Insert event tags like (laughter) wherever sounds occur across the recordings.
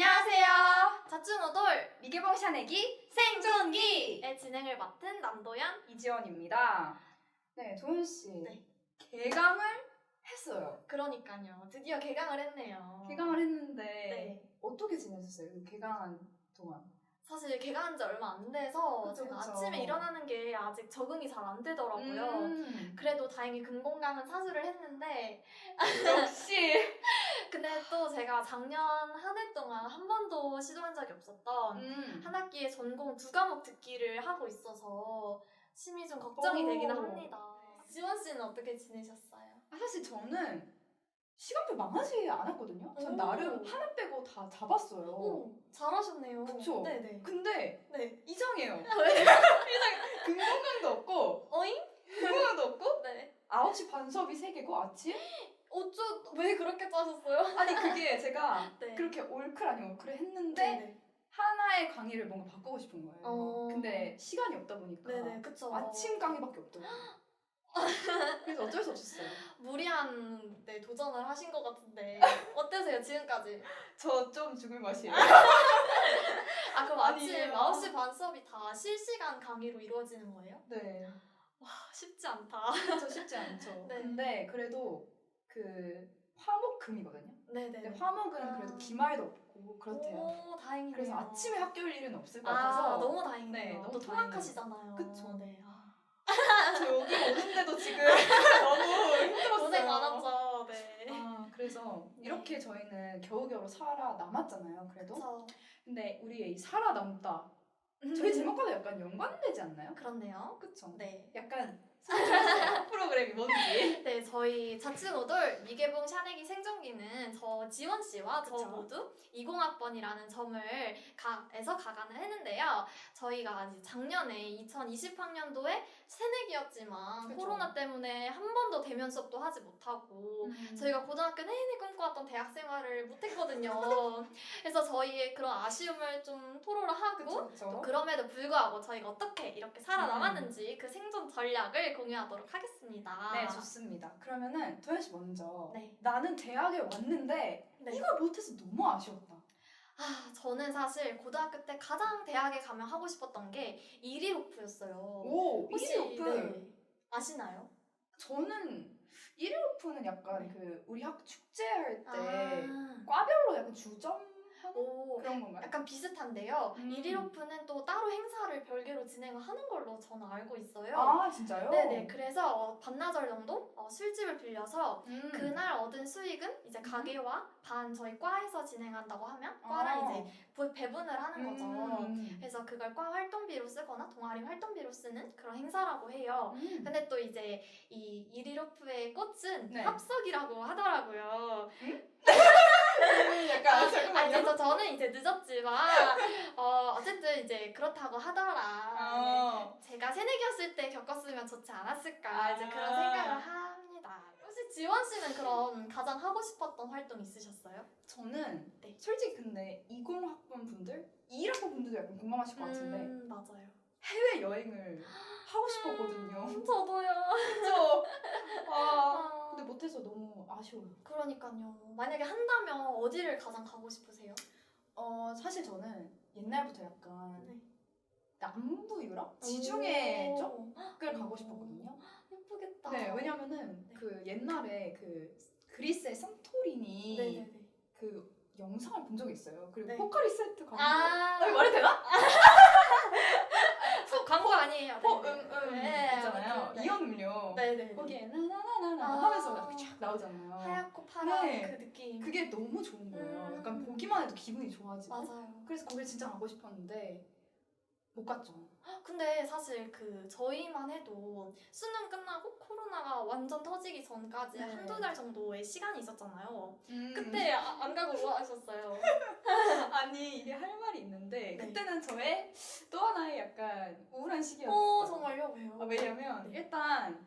안녕하세요. 자충우돌 미개봉 샤내기 생존기 의 진행을 맡은 남도연. 이지원입니다. 네, 도현 씨. 네. 개강을 했어요. 그러니까요. 드디어 개강을 했네요. 개강을 했는데 네. 어떻게 지내셨어요? 그 개강한 동안. 사실 개강한 지 얼마 안 돼서 그쵸, 제가 그쵸. 아침에 일어나는 게 아직 적응이 잘 안 되더라고요. 음, 그래도 다행히 근공강은 사수를 했는데 역시. (laughs) 근데 또 제가 작년 한 해 동안 한 번도 시도한 적이 없었던 음. 한 학기에 전공 두 과목 듣기를 하고 있어서 심히 좀 걱정이 오. 되기는 합니다. 지원 씨는 어떻게 지내셨어요? 아, 사실 저는 시간표 망하지 않았거든요. 전 오. 나름 하나 빼고 다 잡았어요. 오, 잘하셨네요. 그쵸? 네네. 근데 네. 이상해요. 왜? (laughs) 이상해. 근공강도 없고 어잉? 근공강도 없고 (laughs) 네. 9시 반 수업이 3개고 아침? 어쩌, 왜 그렇게 짜셨어요? 아니 그게 (laughs) 제가 네. 그렇게 올클 아니 올클을 했는데 네네. 하나의 강의를 뭔가 바꾸고 싶은 거예요. 어. 근데 시간이 없다 보니까 네네, 그쵸. 아침 강의밖에 없더라고요. (laughs) 그래서 어쩔 수 없었어요. 무리한 네, 도전을 하신 것 같은데. (laughs) 어떠세요, 지금까지? 저 좀 죽을 맛이에요. (laughs) 아, 그럼 아니에요. 아침 9시 반 수업이 다 실시간 강의로 이루어지는 거예요? 네. 와, 쉽지 않다. 저 쉽지 않죠. 네. 근데 그래도 그 화목금이거든요. 네네. 근데 화목은 아. 그래도 기말도 없고 그렇대요. 오, 다행이네요. 그래서 아침에 학교일 일은 없을 것 같아서 아, 너무 다행이네요. 네, 너무 또. 통학하시잖아요. 그쵸. 네. 아, 저 여기 오는데도 지금 (laughs) 너무 힘들었어요. 고생 많았죠. 네. 아, 그래서 네. 이렇게 저희는 겨우겨우 살아남았잖아요. 그래도. 그래서 근데 우리의 이 살아남다. 저희 제목과도 약간 연관되지 않나요? 그렇네요. 그쵸? 네. 약간. (laughs) 프로그램이 뭔지. 네, 저희 자칭오돌 미개봉 샤내기 생존기는 저 지원 씨와 저 그쵸. 모두 20학번이라는 점을 가에서 가관을 했는데요. 저희가 이제 작년에 2020학년도에 새내기였지만 그쵸. 코로나 때문에 한 번도 대면 수업도 하지 못하고 음. 저희가 고등학교 내내 꿈꿔왔던 대학 생활을 못했거든요. (laughs) 그래서 저희의 그런 아쉬움을 좀 토로를 하고 그쵸, 그쵸. 또 그럼에도 불구하고 저희가 어떻게 이렇게 살아남았는지 그 생존 전략을 공유하도록 하겠습니다. 네, 좋습니다. 그러면은 도현 씨 먼저. 네. 나는 대학에 왔는데 네. 이걸 못해서 너무 아쉬웠다. 아, 저는 사실 고등학교 때 가장 대학에 가면 하고 싶었던 게 이리오프였어요. 오, 혹시 일일 오픈. 네, 아시나요? 저는 일일 오픈은 약간 네. 그 우리 학 축제할 때 아, 과별로 약간 주점 하는 오, 그런 건가요? 약간 비슷한데요. 음. 이리오프는 또 따로 행사를 별개로 진행을 하는 걸로 저는 알고 있어요. 아 진짜요? 네네. 그래서 어, 반나절 정도 어, 술집을 빌려서 음. 그날 얻은 수익은 이제 가게와 반 저희 과에서 진행한다고 하면 과랑 아. 이제 부- 배분을 하는 거죠. 음. 그래서 그걸 과 활동비로 쓰거나 동아리 활동비로 쓰는 그런 행사라고 해요. 음. 근데 또 이제 이 이리로프의 꽃은 네. 합석이라고 하더라고요. 약간 아, 잠깐만요. 그래서 저는 이제 늦었지만 어, 어쨌든 이제 그렇다고 하더라. 어. 제가 새내기였을 때 겪었으면 좋지 않았을까 아. 이제 그런 생각을 합니다. 혹시 지원 씨는 그럼 가장 하고 싶었던 활동 있으셨어요? 저는 네. 솔직히 근데 20학번 분들, 2학번 분들도 약간 공감하실 것 같은데 음, 맞아요. 해외 여행을 (gasps) 하고 싶었거든요. 음, 저도요. 그죠? 아, 아, 근데 못해서 너무 아쉬워요. 그러니까요. 만약에 한다면 어디를 가장 가고 싶으세요? 어 사실 저는 옛날부터 약간 네. 남부 유럽, 지중해 오. 쪽을 가고 싶었거든요. 예쁘겠다. 네, 왜냐면은 네. 그 옛날에 그 그리스의 산토리니 네네네. 그 영상을 본 적이 있어요. 그리고 네. 포카리 세트 광고. 아, 아, 이거 말이 되나? (laughs) 소- 광고 아니에요. 어, 네. 음, 음, 네, 있잖아요. 아무튼, 네. 이온 음료. 네네. 거기에 나나나나나 아. 하면서 이렇게 쫙 나오잖아요. 하얗고 파란 네. 그 느낌. 그게 너무 좋은 거예요. 음. 약간 보기만 해도 기분이 좋아지고. 맞아요. 그래서 거길 진짜 가고 싶었는데 못 갔죠. 근데 사실 그 저희만 해도 수능 끝나고 코로나가 완전 터지기 전까지 네. 한두 달 정도의 시간이 있었잖아요. 음. 그때 아- 안 가고 뭐 하셨어요? (laughs) 아니 이게 할 말이 있는데 네. 그때는 저의 또 하나의 약간 우울한 시기였어요. 어 정말요? 왜요? 아, 왜냐면 네. 일단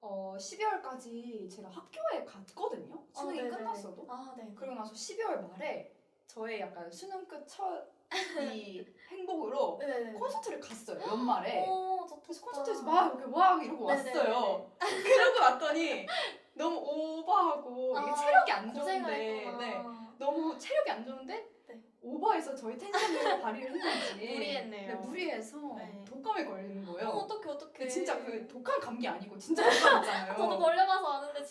어 12월까지 제가 학교에 갔거든요. 수능이 아, 네네네. 끝났어도. 아 네. 그러고 나서 12월 말에 저의 약간 수능 끝첫 (laughs) 이 행복으로 네네. 콘서트를 갔어요. 연말에. 어 좋다. 그래서. 콘서트에서 막 이렇게 와 이러고 네네네네. 왔어요. 그러고 왔더니 너무 오버하고 이게 아, 체력이 안 좋은데. 네. 너무 체력이 안 좋은데 네. 오버해서 저희 텐션을 (laughs) 발휘를 했는지 무리했네요. 네, 무리해서 네. 독감에 걸리는 거예요. 어, 어떡해 어떡해. 근데 진짜 그 독감 감기 아니고 진짜 독감 있잖아요. 저도 아는데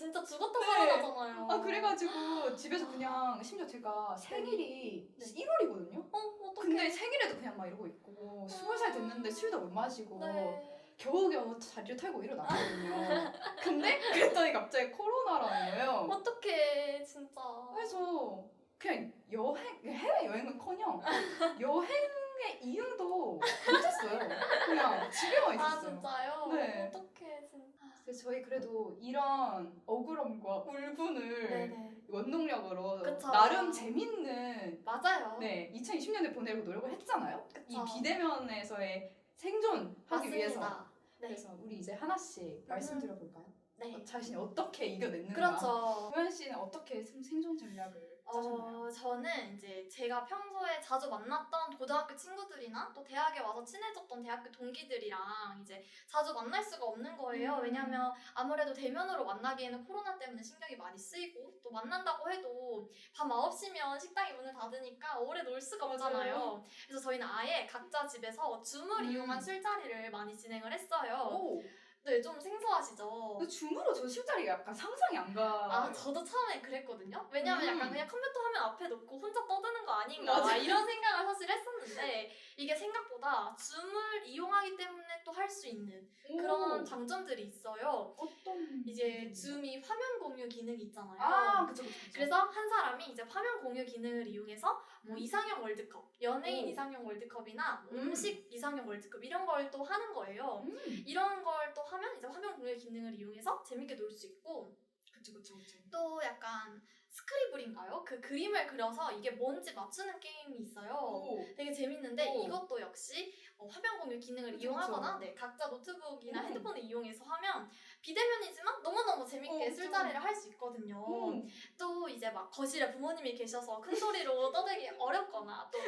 진짜 죽었다 네. 살아나잖아요. 아 그래가지고 집에서 그냥 심지어 제가 생일이 네. 1월이거든요. 어 어떡해. 근데 생일에도 그냥 막 이러고 있고 스물 살 됐는데 술도 못 마시고 네. 겨우겨우 자리를 털고 일어났거든요. 근데 그랬더니 갑자기 코로나라는 거예요. 어떡해 진짜. 그래서 그냥 여행 해외 여행은커녕 여행의 이유도 못했어요. 그냥 집에만 아 있었어요. 진짜요? 네. 어떡해. 저희 그래도 이런 억울함과 울분을 네네. 원동력으로 그쵸. 나름 재밌는 맞아요. 네 2020년을 보내려고 노력을 했잖아요. 그쵸. 이 비대면에서의 생존하기 맞습니다. 위해서. 네. 그래서 우리 이제 하나씩 말씀드려볼까요? 네. 어, 자신이 어떻게 이겨냈는가? 그렇죠. 도현 씨는 어떻게 생- 생존 전략을 짜셨나요? 어, 저는 이제 제가 평소에 자주 만났던 고등학교 친구들이나 또 대학에 와서 친해졌던 대학교 동기들이랑 이제 자주 만날 수가 없는 거예요. 음. 왜냐면 아무래도 대면으로 만나기에는 코로나 때문에 신경이 많이 쓰이고 또 만난다고 해도 밤 9시면 식당이 문을 닫으니까 오래 놀 수가 맞아요. 없잖아요. 그래서 저희는 아예 각자 집에서 줌을 음. 이용한 술자리를 많이 진행을 했어요. 오, 네, 좀 생소하시죠? 그 줌으로 저 술자리가 약간 상상이 안 가. 아, 저도 처음에 그랬거든요. 왜냐면 음. 약간 그냥 컴퓨터 화면 앞에 놓고 혼자 떠드는 거 아닌가 맞아. 이런 생각을 사실 했었는데 이게 생각보다 줌을 이용하기 때문에 또 할 수 있는 오, 그런 장점들이 있어요. 어떤 이제 줌이 화면 공유 기능이 있잖아요. 아, 그쵸, 그쵸, 그쵸. 그래서 한 사람이 이제 화면 공유 기능을 이용해서 뭐 음. 이상형 월드컵, 연예인 오. 이상형 월드컵이나 뭐 음. 음식 이상형 월드컵 이런 걸 또 하는 거예요. 음, 이런 걸 또 하면 이제 화면 공유 기능을 이용해서 재밌게 놀 수 있고 그쵸, 그쵸, 그쵸. 또 약간 스크리블인가요? 그 그림을 그려서 이게 뭔지 맞추는 게임이 있어요. 오, 되게 재밌는데 오. 이것도 역시 어, 화면 공유 기능을 그쵸, 이용하거나 그쵸. 네, 각자 노트북이나 음. 핸드폰을 이용해서 하면 비대면이지만 너무너무 재밌게 어. 술자리를 할 수 있거든요. 음. 또 이제 막 거실에 부모님이 계셔서 큰 소리로 (laughs) 떠들기 어렵거나 또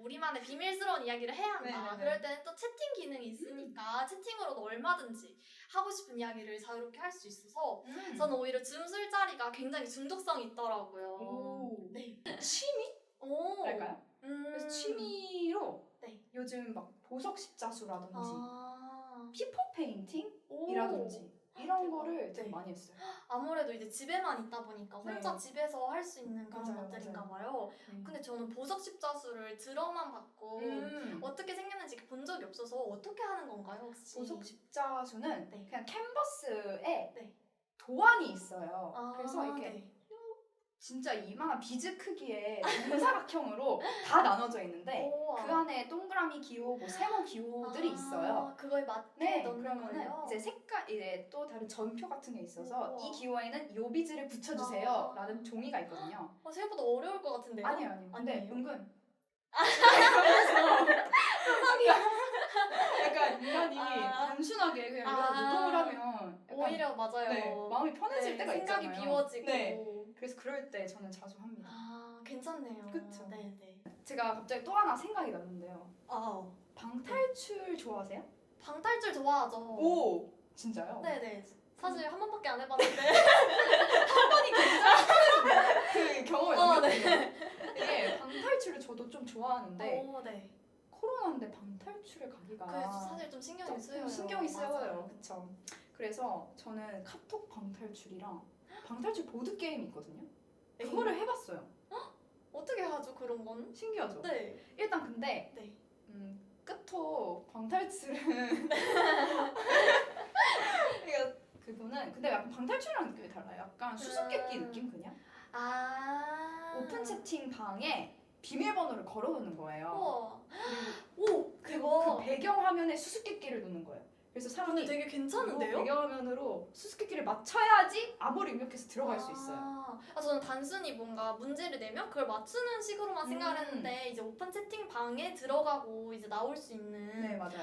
우리만의 비밀스러운 이야기를 해야 한다. 네네네. 그럴 때는 또 채팅 기능이 있으니까 채팅으로도 얼마든지 하고 싶은 이야기를 자유롭게 할 수 있어서 음. 저는 오히려 줌 술자리가 굉장히 중독성이 있더라고요. 오. 네. 취미? 오.랄까요? 음. 그래서 취미로 네. 요즘 막 보석 십자수라든지 아. 피퍼 페인팅이라든지 오. 이런. 거를 되게 네. 많이 했어요. 아무래도 이제 집에만 있다 보니까 혼자 네. 집에서 할 수 있는 그런 맞아요, 것들인가 맞아요. 봐요. 네. 근데 저는 보석 십자수를 들어만 봤고 음. 어떻게 생겼는지 본 적이 없어서 어떻게 하는 건가요 혹시? 보석 십자수는 네. 그냥 캔버스에 네. 도안이 있어요. 아, 그래서 이렇게 네. 진짜 이만한 비즈 크기의 정사각형으로 다 나눠져 있는데 우와. 그 안에 동그라미 기호, 뭐 세모 기호들이 아, 있어요. 그거에 맞게 네, 넣는 그러면은 거예요. 이제 색깔 이제 또 다른 전표 같은 게 있어서 우와. 이 기호에는 요 비즈를 붙여주세요. 아. 라는 종이가 있거든요. 어, 생각보다 어려울 것 같은데요? 아니에요, 아니에요. 근데 아니에요? 은근 아. (laughs) 약간 인간이 아. 단순하게 그냥 아. 노동을 하면 약간 오히려 맞아요. 네, 마음이 편해질 네, 때가 생각이 있잖아요. 비워지고. 네. 그래서 그럴 때 저는 자주 합니다. 아 괜찮네요. 그쵸. 네네. 제가 갑자기 또 하나 생각이 났는데요. 아 방탈출 좋아하세요? 방탈출 좋아하죠. 오 진짜요? 네네. 사실 한 번밖에 안 해봤는데. (laughs) 그 경험이 어. 네. 이게 방탈출을 저도 좀 좋아하는데 오, 네. 코로나인데 방탈출에 가기가 그래서 사실 좀 신경이 좀 쓰여요. 신경이 쓰여요. 맞아요. 그쵸? 그래서 저는 카톡 방탈출이랑 방탈출 보드 게임이 있거든요. 네. 그거를 해봤어요. 어떻게 하죠 그런 건? 신기하죠? 네. 일단 근데 네. 음, 끝톡 방탈출은 (laughs) 그러니까 그거는 근데 약간 방탈출이랑 느낌이 달라요. 약간 수수께끼 음. 느낌 그냥 아. 오픈 채팅 방에 비밀번호를 걸어놓는 거예요. 우와. 오 그리고 그거. 그 배경 화면에 수수께끼를 놓는 거예요. 그래서 사람이 되게 괜찮은데요? 배경 화면으로 수수께끼를 맞춰야지 아무리 입력해서 들어갈 수 있어요. 아, 아, 저는 단순히 뭔가 문제를 내면 그걸 맞추는 식으로만 생각을 음. 했는데 이제 오픈 채팅 방에 들어가고 이제 나올 수 있는 네 맞아요.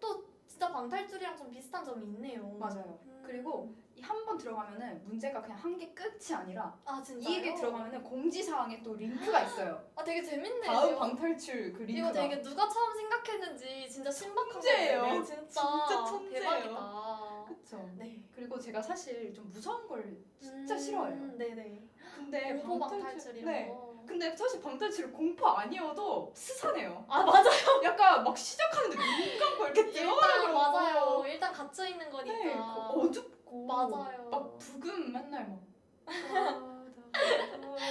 또 진짜 방탈출이랑 좀 비슷한 점이 있네요. 맞아요. 음. 그리고 한 번 들어가면은 문제가 그냥 한 개 끝이 아니라 아 진짜요? 이게 들어가면은 공지 사항에 또 링크가 있어요. 아 되게 재밌네요. 다음 이거. 방탈출 그 이거 링크가. 되게 누가 처음 생각했는지 진짜 신박한 천재예요. 거예요. 진짜, 진짜 천재예요. 대박이다. 그쵸. 네. 그리고 제가 사실 좀 무서운 걸 진짜 음, 싫어해요. 네네. 근데 공포 방탈출- 방탈출 이런 네. 거. 근데 사실 방탈출 공포 아니어도 스산해요. 아 맞아요. 약간 막 시작하는데 눈 감고 이렇게. 일단 갇혀 있는 거니까. 네, 그 어둡고 맞아요. 막 부금 맨날 막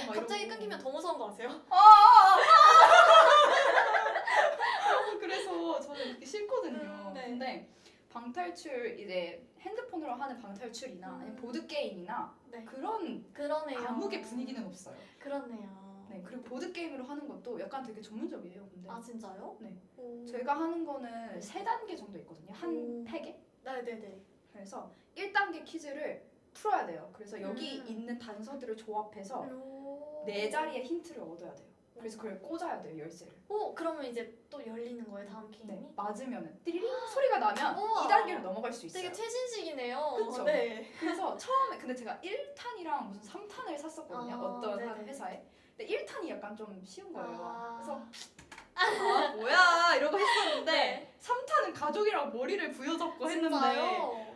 막 갑자기 이러고. 끊기면 더 무서운 거 아세요? 아, 아, 아. (laughs) 그래서 저는 그게 싫거든요. 음, 네. 근데 방탈출 이제 핸드폰으로 하는 방탈출이나 아니면 음. 보드 게임이나 네. 그런 그러네요. 암흑의 분위기는 없어요. 그렇네요. 네 그리고 보드 게임으로 하는 것도 약간 되게 전문적이에요. 근데 아 진짜요? 네. 오. 제가 하는 거는 세 단계 정도 있거든요. 한 음. 팩에. 네네네. 그래서 1단계 퀴즈를 풀어야 돼요. 그래서 여기 음. 있는 단서들을 조합해서 오. 네 자리의 힌트를 얻어야 돼요. 그래서 그걸 꽂아야 돼요 열쇠를. 오 그러면 이제 또 열리는 거예요 다음 게임이? 네, 맞으면은 띠리링 소리가 나면 우와. 2단계로 넘어갈 수 있어요. 되게 최신식이네요. 그쵸? 네. 그래서 처음에 근데 제가 1탄이랑 무슨 3탄을 샀었거든요. 아, 어떤 네네. 한 회사에. 근데 1탄이 약간 좀 쉬운 거예요. 아. 그래서 아 뭐야 이러고 했었는데 네. 3탄은 가족이랑 머리를 부여잡고 했는데 진짜요?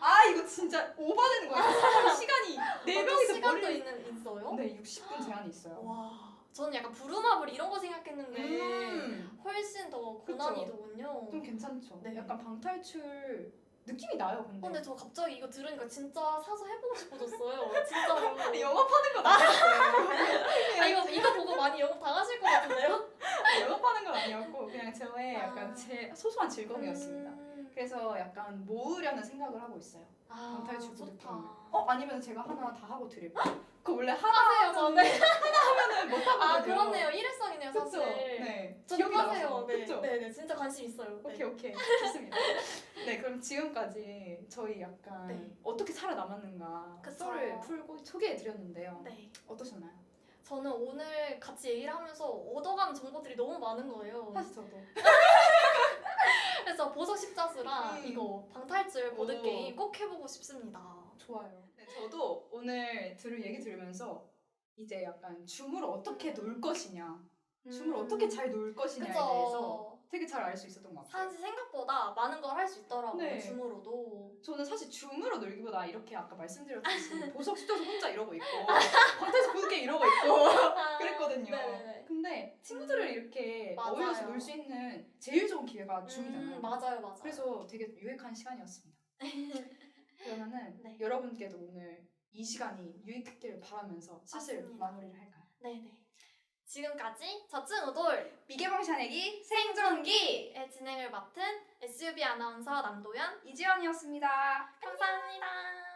아 이거 진짜 오바되는 거예요. 사람 (laughs) 시간이 네 어떤 명이서 시간도 머리를 있는 있어요? 네 60분 제한이 있어요. 와. 저는 약간 부루마블 이런 거 생각했는데 음, 훨씬 더 그쵸. 고난이도군요. 좀 괜찮죠. 네. 약간 방탈출 느낌이 나요. 근데. 근데 저 갑자기 이거 들으니까 진짜 사서 해보고 싶어졌어요. 진짜로. (laughs) 영업하는 건 아니었어요. 아 이거 이거 보고 많이 영업 당하실 것 같은데요? (laughs) 영업하는 건 아니었고 그냥 저의 아. 약간 제 소소한 즐거움이었습니다. 음. 그래서 약간 모으려는 생각을 하고 있어요. 아, 좋다. 보드 게임. 어 아니면 제가 하나 다 하고 드릴까? 그 원래 하나 하세요, 저는. 하면은 못 하거든요. 아 그렇네요. 일회성이네요? 사실. 하세요. 네. 그쵸? 네, 네, 진짜 관심 있어요. 네. 오케이 오케이 (laughs) 좋습니다. 네 그럼 지금까지 저희 약간 네. 어떻게 살아남았는가 그쵸. 썰을 풀고 소개해 드렸는데요. 네. 어떠셨나요? 저는 오늘 같이 얘기를 하면서 얻어가는 정보들이 너무 많은 거예요. 사실 저도. (laughs) 그래서 보석 십자수랑 음. 이거 방탈출 오. 게임 꼭 해보고 싶습니다. 좋아요. 네, 저도 오늘 들은 얘기 들으면서 이제 약간 줌을 어떻게 놀 것이냐, 줌을 어떻게 잘 놀 것이냐에 음. 그쵸. 대해서 되게 잘 알 수 있었던 것 같아요. 사실 생각보다 많은 걸 할 수 있더라고요. 네. 줌으로도. 저는 사실 줌으로 놀기보다 이렇게 아까 말씀드렸듯이 (laughs) 보석 숫자서 혼자 이러고 있고 방탈수 보드게 이러고 있고 그랬거든요. 네네네. 근데 친구들을 이렇게 맞아요. 어울려서 놀 수 있는 제일 좋은 기회가 줌이잖아요. 음, 맞아요, 맞아요. 그래서 되게 유익한 시간이었습니다. (laughs) 그러면은 네. 여러분께도 오늘 이 시간이 유익했기를 바라면서 슬슬 맞습니다. 마무리를 할까요? 네네. 지금까지 저층 우돌 미개봉 샤내기 생존기 의 진행을 맡은 SUB 아나운서 남도연 이지연이었습니다. 감사합니다.